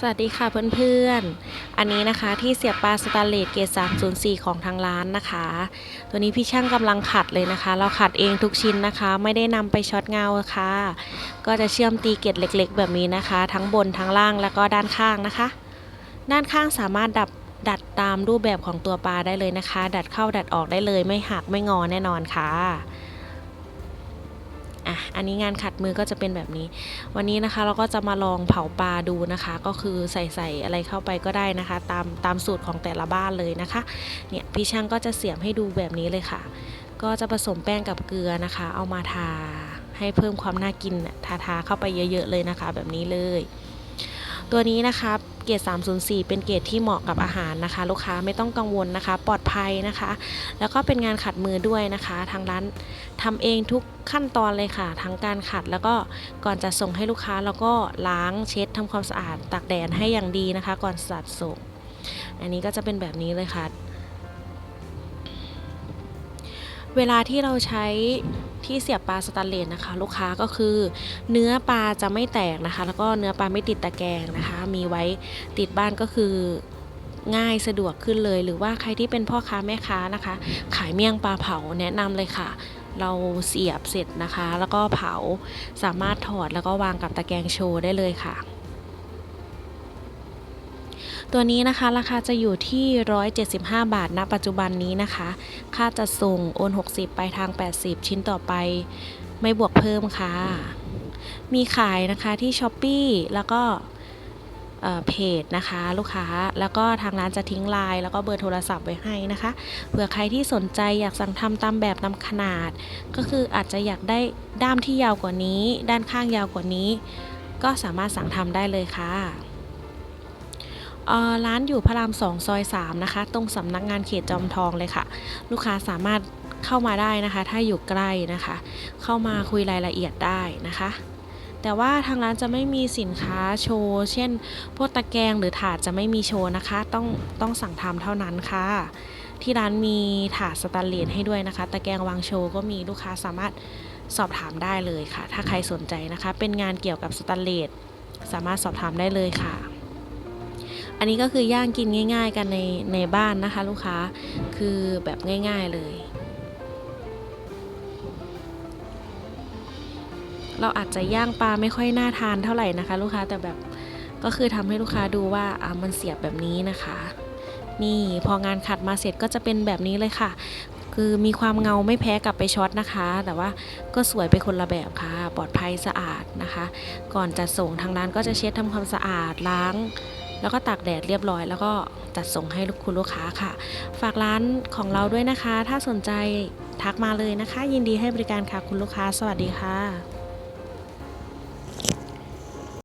สวัสดีค่ะเพื่อนๆ อันนี้นะคะที่เสียบปลาสแตนเลสเกรด304 ของทางร้านนะคะ ตัวนี้พี่ช่างกำลังขัดเลยนะคะ เราขัดเองทุกชิ้นนะคะ ไม่ได้นำไปช็อตเงาค่ะ ก็จะเชื่อมตีเกล็ดเล็กๆ แบบนี้นะคะ ทั้งบนทั้งล่างแล้วก็ด้านข้างนะคะ ด้านข้างสามารถดับดัดตามรูปแบบของตัวปลาได้เลยนะคะ ดัดเข้าดัดออกได้เลย ไม่หักไม่งอแน่นอนค่ะ อันนี้งานขัดมือก็จะเป็นแบบนี้ วันนี้นะคะเราก็จะมาลองเผาปลาดูนะคะ ก็คือใส่ใส่อะไรเข้าไปก็ได้นะคะ ตามตามสูตรของแต่ละบ้านเลยนะคะ เนี่ยพี่ช่างก็จะเสียบให้ดูแบบนี้เลยค่ะ ก็จะผสมแป้งกับเกลือนะคะ เอามาทาให้เพิ่มความน่ากินทาทาเข้าไปเยอะ ๆ เลยนะคะ แบบนี้เลย ตัวนี้นะคะ เกรด304 เป็นเกรดที่เหมาะกับอาหารนะคะ ลูกค้าไม่ต้องกังวลนะคะ ปลอดภัยนะคะ แล้วก็เป็นงานขัดมือด้วยนะคะ ทางร้านทำเองทุกขั้นตอนเลยค่ะ ทั้งการขัดแล้วก็ก่อนจะส่งให้ลูกค้าแล้วก็ล้างเช็ดทำความสะอาดตากแดดให้อย่างดีนะคะ ก่อนสัดส่ง อันนี้ก็จะเป็นแบบนี้เลยค่ะ เวลาที่เราใช้ที่เสียบปลาสแตนเลสนะคะ ลูกค้าก็คือ เนื้อปลาจะไม่แตกนะคะ แล้วก็เนื้อปลาไม่ติดตะแกรงนะคะ มีไว้ติดบ้านก็คือง่ายสะดวกขึ้นเลย หรือว่าใครที่เป็นพ่อค้าแม่ค้านะคะ ขายเมี่ยงปลาเผาแนะนำเลยค่ะ เราเสียบเสร็จนะคะ แล้วก็เผาสามารถถอดแล้วก็วางกับตะแกรงโชว์ได้เลยค่ะ ตัวนี้นะคะราคาจะอยู่ที่ 175 บาทณปัจจุบันนี้นะคะ ค่าจัดส่งโอน 60 ไปทาง 80 ชิ้นต่อไป ไม่บวกเพิ่มค่ะ มีขายนะคะที่ s h อ p e e แล้วก็เพจนะคะลูกค้าแล้วก็ทางร้านจะทิ้งไลน์แล้วก็เบอร์โทรศัพท์ไว้ให้นะคะเผื่อใครที่สนใจอยากสั่งทำตามแบบตามขนาด ก็คืออาจจะอยากได้ด้ามที่ยาวกว่านี้ ด้านข้างยาวกว่านี้ ก็สามารถสั่งทำได้เลยค่ะ ร้านอยู่พระรามสองซอย3นะคะ ตรงสำนักงานเขตจอมทองเลยค่ะ ลูกค้าสามารถเข้ามาได้นะคะ ถ้าอยู่ใกล้นะคะ เข้ามาคุยรายละเอียดได้นะคะ แต่ว่าทางร้านจะไม่มีสินค้าโชว์ เช่นพวกตะแกรงหรือถาดจะไม่มีโชว์นะคะ ต้องต้องสั่งทำเท่านั้นค่ะ ที่ร้านมีถาดสแตนเลสให้ด้วยนะคะ ตะแกรงวางโชว์ก็มีลูกค้าสามารถสอบถามได้เลยค่ะ ถ้าใครสนใจนะคะ เป็นงานเกี่ยวกับสแตนเลสสามารถสอบถามได้เลยค่ะ อันนี้ก็คือย่างกินง่าย ๆ กันในในบ้านนะคะ ลูกค้าคือแบบง่าย ๆเลย เราอาจจะย่างปลาไม่ค่อยน่าทานเท่าไหร่นะคะ ลูกค้าแต่แบบก็คือทำให้ลูกค้าดูว่าอ่ามันเสียบแบบนี้นะคะ นี่พองานขัดมาเสร็จก็จะเป็นแบบนี้เลยค่ะ คือมีความเงาไม่แพ้กับไปช็อตนะคะ แต่ว่าก็สวยไปคนละแบบค่ะ ปลอดภัยสะอาดนะคะ ก่อนจะส่งทางร้านก็จะเช็ดทำความสะอาดล้าง แล้วก็ตากแดดเรียบร้อย แล้วก็จัดส่งให้คุณลูกค้าค่ะ ฝากร้านของเราด้วยนะคะ ถ้าสนใจทักมาเลยนะคะ ยินดีให้บริการค่ะคุณลูกค้า สวัสดีค่ะ